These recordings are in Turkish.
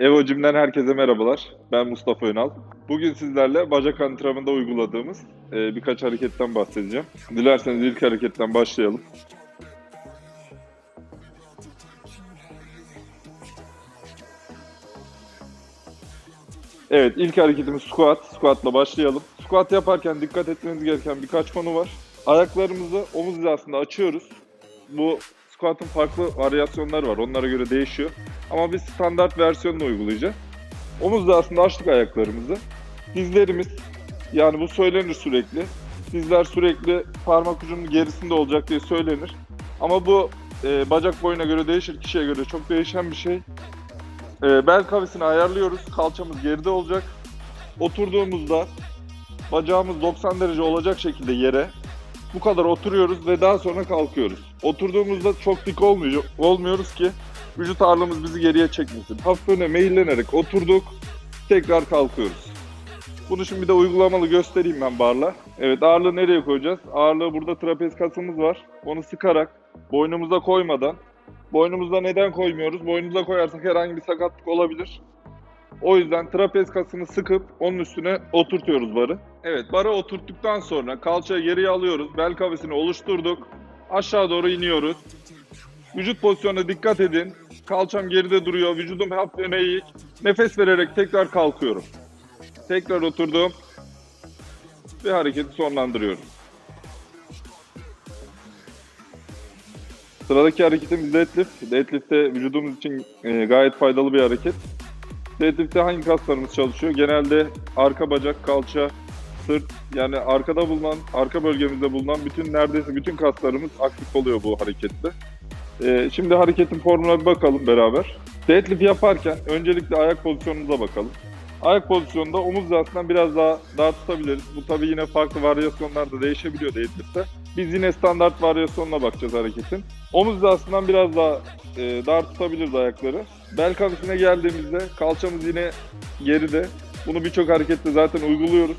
Evo Gym'den herkese merhabalar. Ben Mustafa Önal. Bugün sizlerle bacak antrenmanında uyguladığımız e, birkaç hareketten bahsedeceğim. Dilerseniz ilk hareketten başlayalım. Evet, ilk hareketimiz squat. Squat'la başlayalım. Squat yaparken dikkat etmeniz gereken birkaç konu var. Ayaklarımızı omuz hizasında açıyoruz. Bu squat'ın farklı varyasyonları var. Onlara göre değişiyor. Ama biz standart versiyonunu uygulayacağız. Omuz hizasında açtık ayaklarımızı. Dizlerimiz, yani bu söylenir sürekli. Dizler sürekli parmak ucunun gerisinde olacak diye söylenir. Ama bu e, bacak boyuna göre değişir, kişiye göre çok değişen bir şey. E, bel kavisini ayarlıyoruz. Kalçamız geride olacak. Oturduğumuzda bacağımız 90 derece olacak şekilde yere bu kadar oturuyoruz ve daha sonra kalkıyoruz. Oturduğumuzda çok dik olmuyor, olmuyoruz ki vücut ağırlığımız bizi geriye çekmesin. Hafif öne meyillenerek oturduk, tekrar kalkıyoruz. Bunu şimdi bir de uygulamalı göstereyim ben barla. Evet ağırlığı nereye koyacağız? Ağırlığı burada trapez kasımız var. Onu sıkarak, boynumuza koymadan. Boynumuzda neden koymuyoruz? Boynumuza koyarsak herhangi bir sakatlık olabilir. O yüzden trapez kasını sıkıp onun üstüne oturtuyoruz barı. Evet barı oturttuktan sonra kalçayı geriye alıyoruz. Bel kavisini oluşturduk. Aşağı doğru iniyoruz. Vücut pozisyonuna dikkat edin. Kalçam geride duruyor. Vücudum hafif eğik. Nefes vererek tekrar kalkıyorum. Tekrar oturdum. Ve hareketi sonlandırıyorum. Sıradaki hareketimiz deadlift. Deadlift de vücudumuz için e, gayet faydalı bir hareket. Deadlift'te hangi kaslarımız çalışıyor? Genelde arka bacak, kalça, sırt yani arkada bulunan, arka bölgemizde bulunan bütün neredeyse bütün kaslarımız aktif oluyor bu harekette. Ee, şimdi hareketin formuna bir bakalım beraber. Deadlift yaparken öncelikle ayak pozisyonumuza bakalım. Ayak pozisyonunda omuz hizasından biraz daha dar tutabiliriz. Bu tabii yine farklı varyasyonlarda değişebiliyor deadlift'te. Biz yine standart varyasyonuna bakacağız hareketin. Omuz hizasından biraz daha e, dar tutabiliriz ayakları. Bel kavisine geldiğimizde kalçamız yine geride. Bunu birçok harekette zaten uyguluyoruz.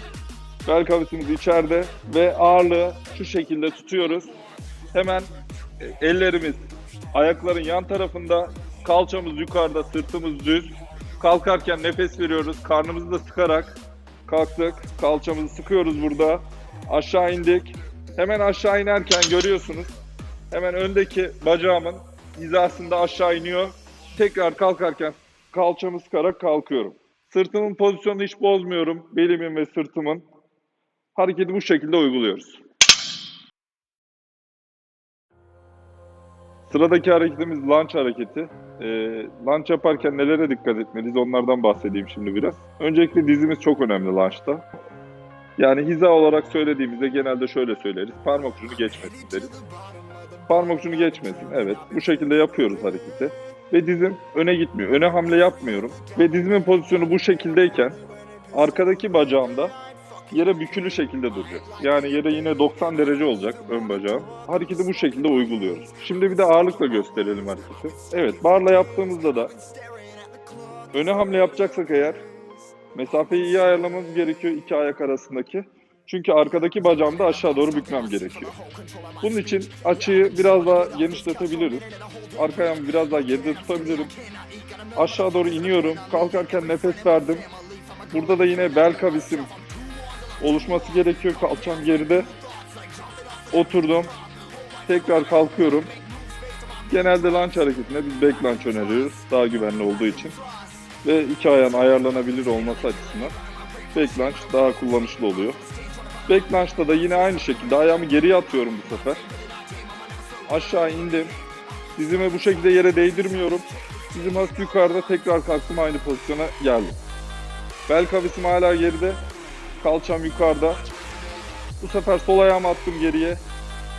Bel kavisimiz içeride ve ağırlığı şu şekilde tutuyoruz. Hemen e, ellerimiz ayakların yan tarafında, kalçamız yukarıda, sırtımız düz. Kalkarken nefes veriyoruz. Karnımızı da sıkarak kalktık. Kalçamızı sıkıyoruz burada. Aşağı indik. Hemen aşağı inerken görüyorsunuz. Hemen öndeki bacağımın hizasında aşağı iniyor. Tekrar kalkarken kalçamı sıkarak kalkıyorum. Sırtımın pozisyonunu hiç bozmuyorum. Belimin ve sırtımın. Hareketi bu şekilde uyguluyoruz. Sıradaki hareketimiz lunge hareketi. Ee, lunge yaparken nelere dikkat etmeliyiz onlardan bahsedeyim şimdi biraz. Öncelikle dizimiz çok önemli lunge'da. Yani hiza olarak söylediğimizde genelde şöyle söyleriz. Parmak ucunu geçmesin deriz. Parmak ucunu geçmesin. Evet. Bu şekilde yapıyoruz hareketi. Ve dizim öne gitmiyor. Öne hamle yapmıyorum. Ve dizimin pozisyonu bu şekildeyken arkadaki bacağımda yere bükülü şekilde duracak. Yani yere yine 90 derece olacak ön bacağım. Hareketi bu şekilde uyguluyoruz. Şimdi bir de ağırlıkla gösterelim hareketi. Evet, barla yaptığımızda da öne hamle yapacaksak eğer mesafeyi iyi ayarlamamız gerekiyor iki ayak arasındaki. Çünkü arkadaki bacağımı da aşağı doğru bükmem gerekiyor. Bunun için açıyı biraz daha genişletebiliriz. Arka ayağımı biraz daha geride tutabilirim. Aşağı doğru iniyorum. Kalkarken nefes verdim. Burada da yine bel kavisim oluşması gerekiyor. Kalçam geride. Oturdum. Tekrar kalkıyorum. Genelde lunge hareketinde biz back lunge öneriyoruz. Daha güvenli olduğu için. Ve iki ayağın ayarlanabilir olması açısından back lunge daha kullanışlı oluyor. Back lunge'da da yine aynı şekilde ayağımı geriye atıyorum bu sefer. Aşağı indim. Dizimi bu şekilde yere değdirmiyorum. Dizim hafif yukarıda tekrar kalktım aynı pozisyona geldim. Bel kavisim hala geride. Kalçam yukarıda. Bu sefer sol ayağımı attım geriye.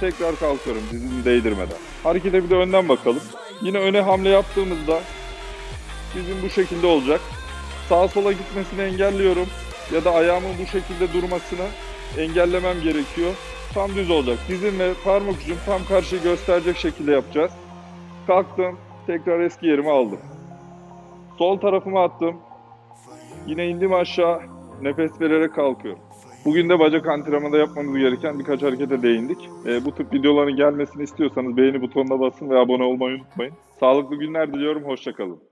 Tekrar kalkıyorum dizimi değdirmeden. Harekete bir de önden bakalım. Yine öne hamle yaptığımızda dizim bu şekilde olacak. Sağa sola gitmesini engelliyorum. Ya da ayağımın bu şekilde durmasını engellemem gerekiyor. Tam düz olacak. Dizim ve parmak ucum tam karşıyı gösterecek şekilde yapacağız. Kalktım. Tekrar eski yerime aldım. Sol tarafıma attım. Yine indim aşağı. Nefes vererek kalkıyorum. Bugün de bacak antrenmanında yapmamız gereken birkaç harekete değindik. Ee, bu tip videoların gelmesini istiyorsanız beğeni butonuna basın ve abone olmayı unutmayın. Sağlıklı günler diliyorum. Hoşçakalın.